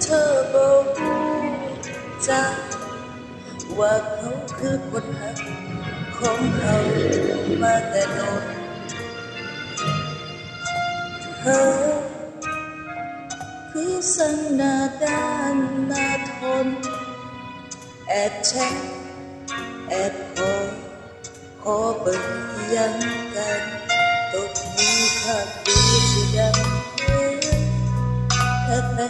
เธอบอกใจว่าเขาคือคนหักของเขามาแต่นอนเธอคือสันดาดานนาทน แอบแชทแอบขอขอเบิกยังกันตกมือข้าดูสุดำแท้แท้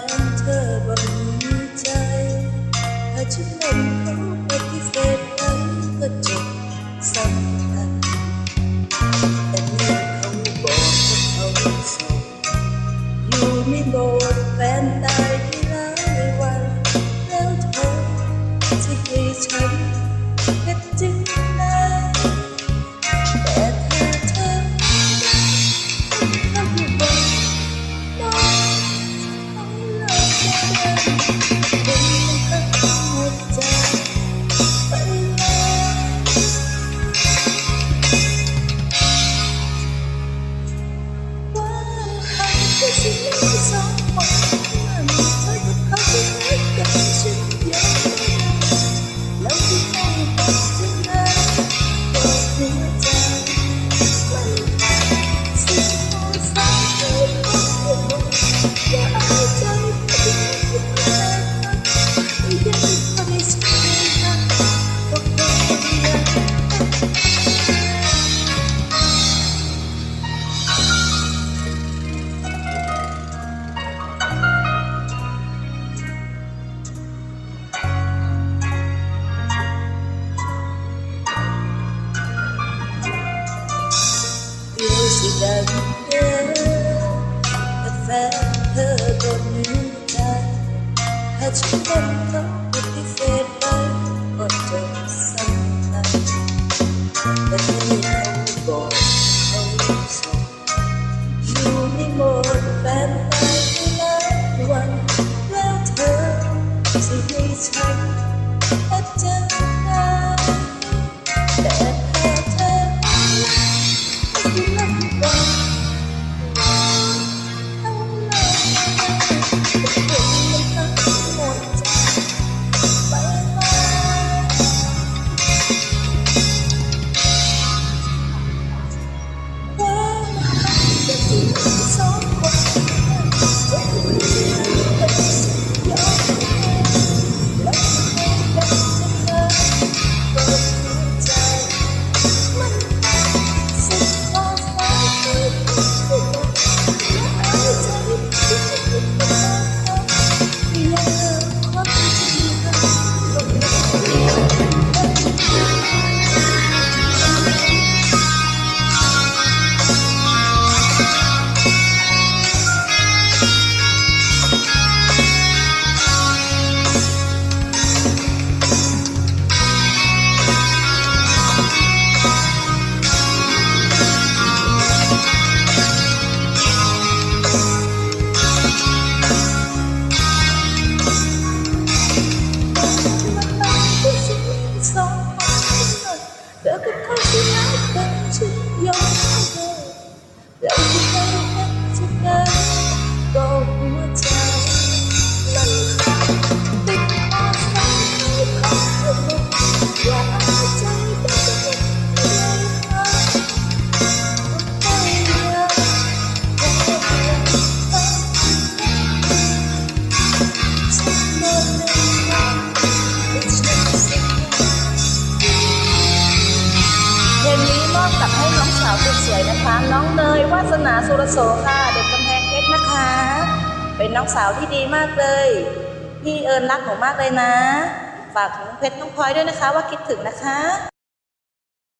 ที่ดังเดิมแต่แฟนเธอก็มีใจแค่ฉันคนเขาาวสวยนะคะ น้องเนยวาสนาสุรโสค่ะ เด็กกำแพงเพชรนะคะ เป็นน้องสาวที่ดีมากเลย พี่เอิญรักหนูมากเลยนะ ฝากถึงเพชรน้องพลอยด้วยนะคะว่าคิดถึงนะคะ